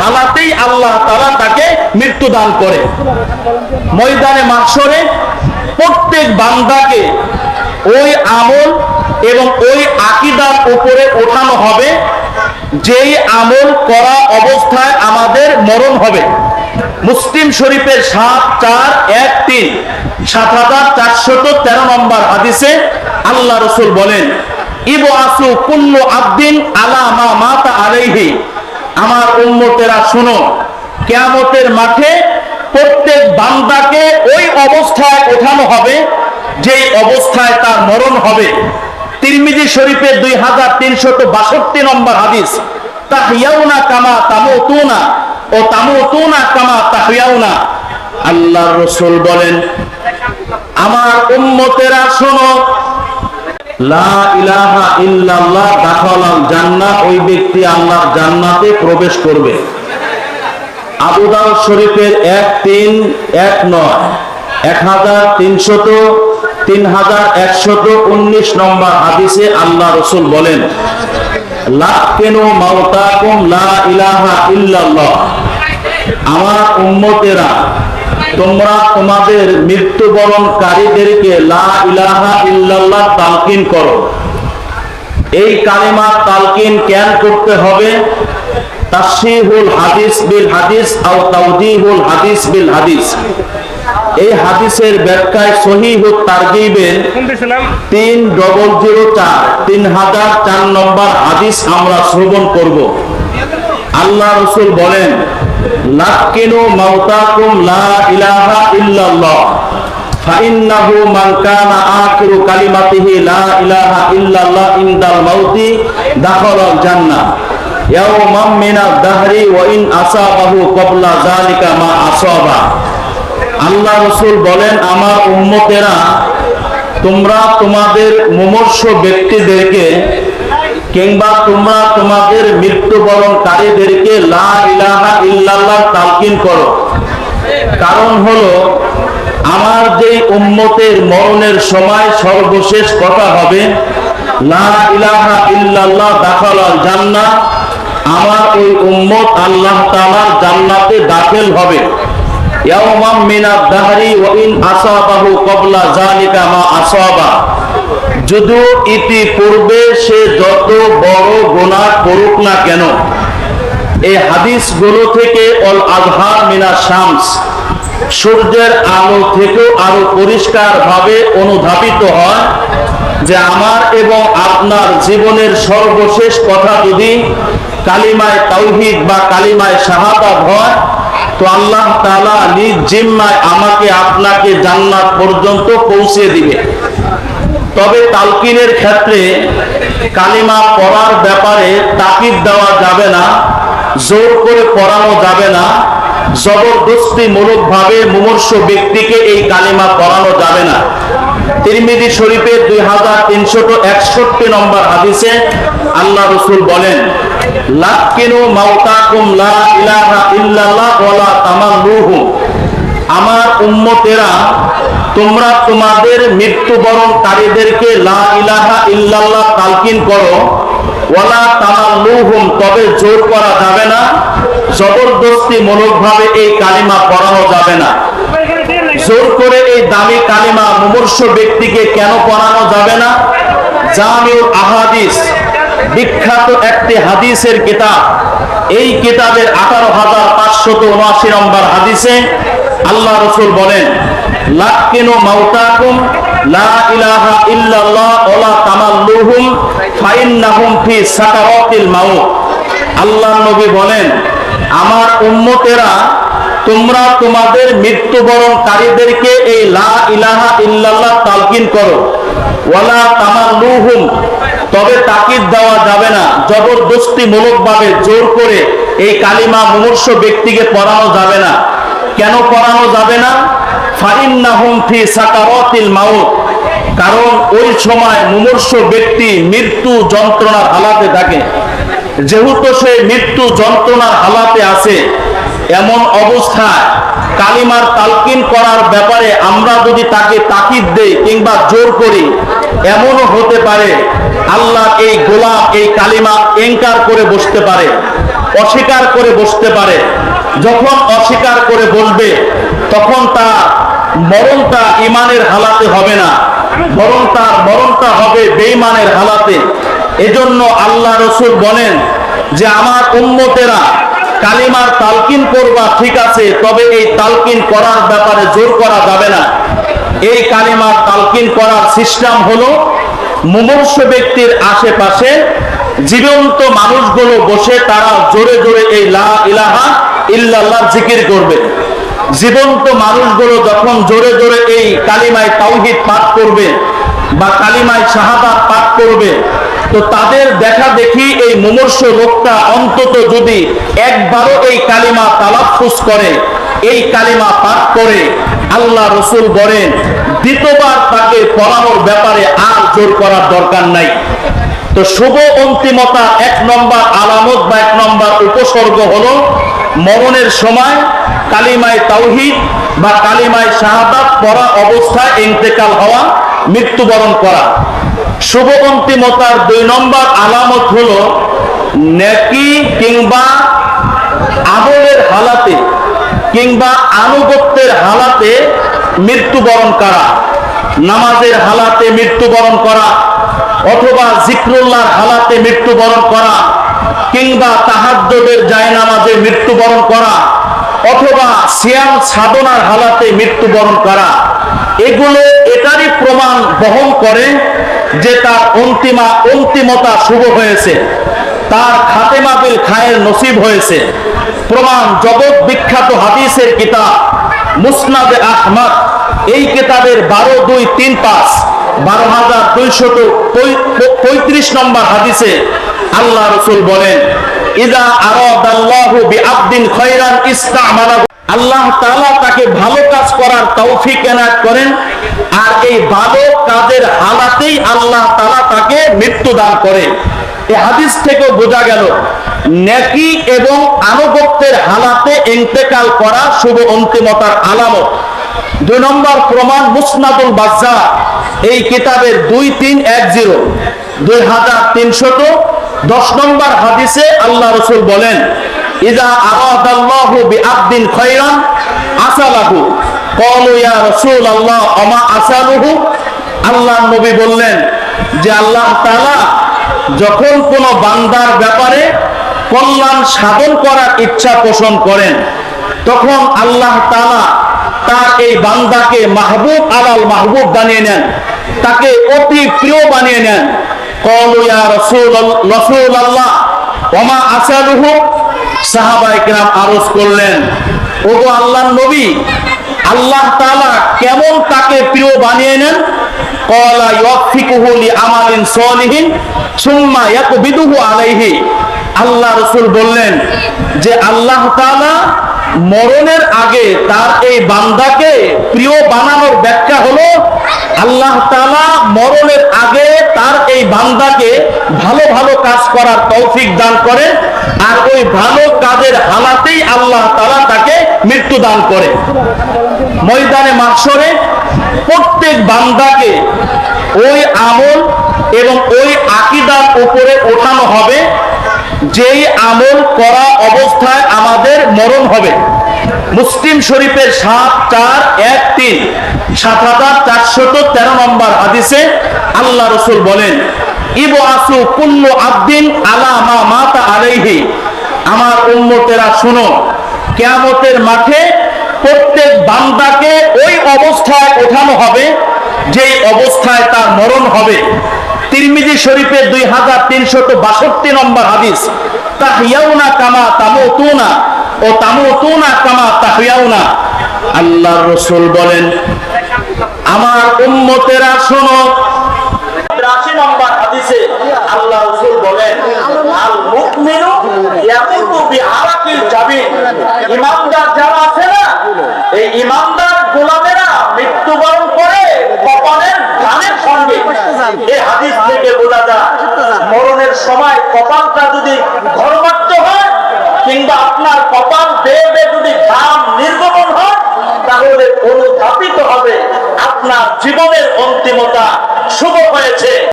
হালাতেই আল্লাহ তারা তাকে মৃত্যু দান করে। ময়দানে মাসরে প্রত্যেক বান্দাকে ওই আমল এবং ওই আকিদার উপরে ওঠানো হবে, যেই আমল করা অবস্থায় আমাদের মরণ হবে। মুসলিম শরীফের সাত, চার, এক, তিন, সাত হাজার চারশত তেরো নম্বর হাদিসে আল্লাহ রসুল বলেন ইবো আসু কুল্লু আব্দিন আলা মা মাতা আলাইহি। আমার উম্মতেরা শুনো, কেয়ামতের মাঠে প্রত্যেক বান্দাকে ওই অবস্থায় ওঠানো হবে, যেই অবস্থায় তার মরণ হবে। তিরমিজি শরীফের দুই হাজার তিনশত বাষট্টি নম্বর হাদিস, তাহিয়াউনা কামা তামুতুনা ও তামুতুনা কামা তাহিয়াউনা আল্লাহ রসুল বলেন, আমার উম্মতেরা শোনো লা ইলাহা ইল্লাল্লাহ দাখালাল জান্নাহ ওই ব্যক্তি আল্লাহর জান্নাতে প্রবেশ করবে। আবু দাউদ শরীফের এক তিন এক নয়, এক হাজার তিনশত, তিন হাজার একশত উনিশ নম্বর হাদিসে আল্লাহ রসুল বলেন লা ইলাহা আমার উম্মতেরা তোমরা তোমাদের মৃত্যুবরণকারীদেরকে তালকিন করো। এই কালিমা তালকিন কেন করতে হবে? তাসহিহুল হাদিস বিল হাদিস আও হাদিস বিল হাদিস। এই হাদিসের ব্যাখ্যায় নম্বর হাদিস আমরা শ্রবণ করব। আল্লাহ রসুল বলেন আল্লাহ রসুল বলেন আমার উম্মতেরা তোমরা তোমাদের মুমর্ষ ব্যক্তিদেরকে কিংবা তোমরা তোমাদের মৃত্যুবরণকারীদেরকে লা তালকিন করো। কারণ হলো, আমার যে উম্মতের মরণের সময় সর্বশেষ কথা হবে জান্নাহ, আমার উম্মত আল্লাহ জান্নাতে দাখিল হবে। ইয়াওমাম মিনাদ দাহরি আসাবাহু ক্বাবলা যালিকা মা আসাবা। যদিও ইতিপূর্বে সে যত বড় গোনা করুক না কেন, এই হাদিসগুলো থেকে অল আজহার মিনা শামস, সূর্যের আলো থেকেও আরও পরিষ্কার ভাবে অনুধাবিত হয় যে আমার এবং আপনার জীবনের সর্বশেষ কথা যদি কালিমায় তাওহিদ বা কালিমায় শাহাদাত হয়, তো আল্লাহ তাআলা নিজ জিম্মায় আমাকে, আপনাকে জান্নাত পর্যন্ত পৌঁছে দিবে। তবে তালকিনের ক্ষেত্রে কালিমা পড়ার ব্যাপারে তাকিদ দেওয়া যাবে না, জোর করে পড়ানো যাবে না, জবরদস্তি মূলক ভাবে মুমূর্ষ ব্যক্তিকে এই কালিমা পড়ানো যাবে না। তিরমিজি শরীফের দুই হাজার তিনশত একষট্টি নম্বর হাদিসে আল্লাহ রসুল বলেন, লাক্কিনু মাউতাকুম লা ইলাহা ইল্লাল্লাহ ওয়ালা তামাল্লুহু আমার উম্মতেরা, তোমরা তোমাদের মৃত্যুবরণকারীদেরকে লা ইলাহা ইল্লাল্লাহ তালকিন করো। ওয়ালা তামাল্লুহুম, তবে জোর করা যাবে না। জবরদস্তি মূলকভাবে এই কালিমা পড়ানো যাবে না। জোর করে এই দামি কালিমা মুমূর্ষ ব্যক্তিকে কেন পড়ানো যাবে না? জামিউল আহাদিস, বিখ্যাত একটি হাদিসের কিতাব। এই কিতাবের আঠারো হাজার পাঁচশত উনআশি নম্বর হাদিসে আল্লাহ রসুল বলেন, লাক্কিনু মাউতাকুম লা ইলাহা ইল্লাল্লাহ ওয়ালা তামাল্লুহুম, ফাইন্নাহুম ফি সাকারাতিল মাউত। আল্লাহ নবী বলেন, আমার উম্মতেরা, তোমরা তোমাদের মৃত্যুবরণকারীদেরকে এই লা ইলাহা ইল্লাল্লাহ তালকিন করো। ওয়ালা তামাল্লুহুম, তবে তাকিদ দেওয়া যাবে না। জবরদস্তি মূলকভাবে জোর করে এই কালিমা মুমূর্ষ ব্যক্তিকে পড়ানো যাবে না। কেন পড়ানো যাবে না? ফাইন্নাহুম ফি সাকারাতিল মাউত। কারণ ওই সময় মুমূর্ষ ব্যক্তি মৃত্যু যন্ত্রণার হালাতে থাকে। যেহেতু সে মৃত্যু যন্ত্রণার হালাতে আছে, এমন অবস্থায় কালিমার তালকিন করার ব্যাপারে আমরা যদি তাকে তাকিদ দেই কিংবা জোর করি, এমনও হতে পারে আল্লাহ এই গোলাম এই কালিমা এঙ্কার করে বসতে পারে, অস্বীকার করে বসতে পারে। যখন অস্বীকার করে বসবে তখন তার মরণটা ইমানের হালাতে হবে না। বরং তার মরণটা হবে বেঈমানের হালাতে। এজন্য আল্লাহ রসুল বলেন যে, আমার উম্মতেরা কালিমার তালকিন করবা, ঠিক আছে, তবে এই তালকিন করার ব্যাপারে জোর করা যাবে না। এই কালিমার তালকিন করার সিস্টেম হলো, মুমূর্ষ ব্যক্তির আশেপাশে জীবন্ত মানুষগুলো বসে তারা জোরে জোরে এই লা ইলাহা ইল্লাল্লাহ জিকির করবে। জীবন্ত মানুষগুলো যখন জোরে জোরে এই কালিমায় তাওহিদ পাঠ করবে বা কালিমায় শাহাদাত পাঠ করবে, তো তাদের দেখা দেখি এই মুমূর্ষ লোকটা অন্তত যদি একবারও এই কালিমা তালাফুস করে, এই কালিমা পাঠ করে, আল্লাহ রসুল বলেন, দ্বিতীয়বার তাকে পড়ানোর ব্যাপারে আর জোর করার দরকার নাই। তো শুভ অন্তিমতা এক নম্বর আলামত বা এক নম্বর উপসর্গ হলো মরণের সময় কালিমায় তাওহিদ বা কালিমায় শাহাদাত পড়া অবস্থায় ইন্তেকাল হওয়া, মৃত্যুবরণ করা। শুভ অন্তিমতার দুই নম্বর আলামত হলো নেকি কিংবা আমলের হালাতে কিংবা আনুগত্যের হালাতে মৃত্যুবরণ করা। নামাজের হালাতে মৃত্যুবরণ করা অথবা জিক্রুল্লাহর হালাতে মৃত্যুবরণ করা, কিংবা তাহাজ্জুদের জায়নামাজে মৃত্যুবরণ করা, অথবা সিয়াম সাধনার হালাতে মৃত্যুবরণ করা, এগুলো এটারই প্রমাণ বহন করে যে তার অন্তিমা, অন্তিমতা শুভ হয়েছে, তার খাতেমা বিল খায়ের নসিব হয়েছে। প্রমাণ জগৎ বিখ্যাত হাদিসের কিতাব, মুসনাদ আহমদ, এই কিতাবের বারো দুই তিন পাঁচ। বারো হাজার দুইশত পঁয়ত্রিশ নম্বর হাদিসে আল্লাহ রসুল বলেন, ইদা আল্লাহ তাআলা তাকে ভালো কাজ করার তৌফিক করেন, আর এই ভালো কাজের হালাতেই আল্লাহ তাআলা তাকে মৃত্যু দান এই হাদিস থেকেও বোঝা গেল, নেকি এবং আনুগত্যের হালাতে ইন্তেকাল করা শুভ অন্তিমতার আলামত। দুই নম্বর প্রমাণ মুসনাদুল বাজ্জা। এই কিতাবের দুই তিন এক জিরো। দুই হাজার তিনশত দশ নম্বর হাদিসে আল্লাহ রসুল বলেন, ইদা আরাদাল্লাহু বিআবদিন খয়রান আসালাহু। ক্বালু ইয়া রাসূলুল্লাহ আমা আসালুহু? আল্লাহ নবী বললেন যে আল্লাহ তাআলা যখন কোন বান্দার ব্যাপারে কল্যাণ সাধন করার ইচ্ছা পোষণ করেন, তখন আল্লাহ তাআলা তার এই বান্দাকে মাহবুব, আলাল মাহবুব বানিয়ে নেন। তাকে অতি প্রিয় বানিয়ে নেন। কলু ইয়া রাসূল রাসূল আল্লাহ ওমা আসালুহু সাহাবায়ে কিরাম আরজ করলেন, ওগো আল্লাহর নবী, আল্লাহ তাআলা কেমন তাকে প্রিয় বানিয়ে নেন? কলা ইয়াফিকুহু লি আমালিন সলিহিন, সুম্মা ইয়াকবিদুহু আলাইহি। আল্লাহ রাসূল বললেন যে, আল্লাহ তাআলা মরণের আগে তার এই বান্দাকে প্রিয় বানানোর ব্যাখ্যা হলো, আল্লাহ তাআলা মরণের আগে তার এই বান্দাকে ভালো ভালো কাজ করার তৌফিক দান করে আর ওই ভালো কাজের হালাতেই আল্লাহ তাআলা তাকে মৃত্যু দান করে। ময়দানে মাসরে প্রত্যেক বান্দাকে ওই আমল এবং ওই আকিদার উপরে ওঠানো হবে যেই আমল করা অবস্থায় আমাদের মরণ হবে। মুসলিম শরীফের সাত, চার, এক, তিন, সাত হাজার চারশত তেরো নম্বর হাদিসে আল্লাহ রসুল বলেন ইব আসু কুল্লু আব্দিন আলা মা মাতা আলাইহি। আমার উম্মতেরা শুনো, কেয়ামতের মাঠে প্রত্যেক বান্দাকে ওই অবস্থায় ওঠানো হবে, যেই অবস্থায় তার মরণ হবে। তিরমিজি শরীফের দুই হাজার তিনশত বাষট্টি নম্বর হাদিস, তাহিয়াউনা কামা ও কামা তাহিয়াউনা আল্লাহ রসুল বলেন, আমার উম্মতেরা শোনো। নম্বর হাদিসে আল্লাহ রসুল বলেন আল মুমিনু ইয়াকুতু বিআরাকিল ইমানদার যারা আছে না, এই ইমানদার গোলামেরা মৃত্যুবরণ করে কপালের গানের সঙ্গে এই হাদিস থেকে বোঝা যায় মরণের সময় কপালটা যদি ঘরমাত্র হয়, কিংবা আপনার কপাল বেয়ে বেয়ে যদি ঘাম নির্গমন হয়, তাহলে অনুধাপিত হবে। আপনার জীবনের অন্তিমতা শুভ হয়েছে।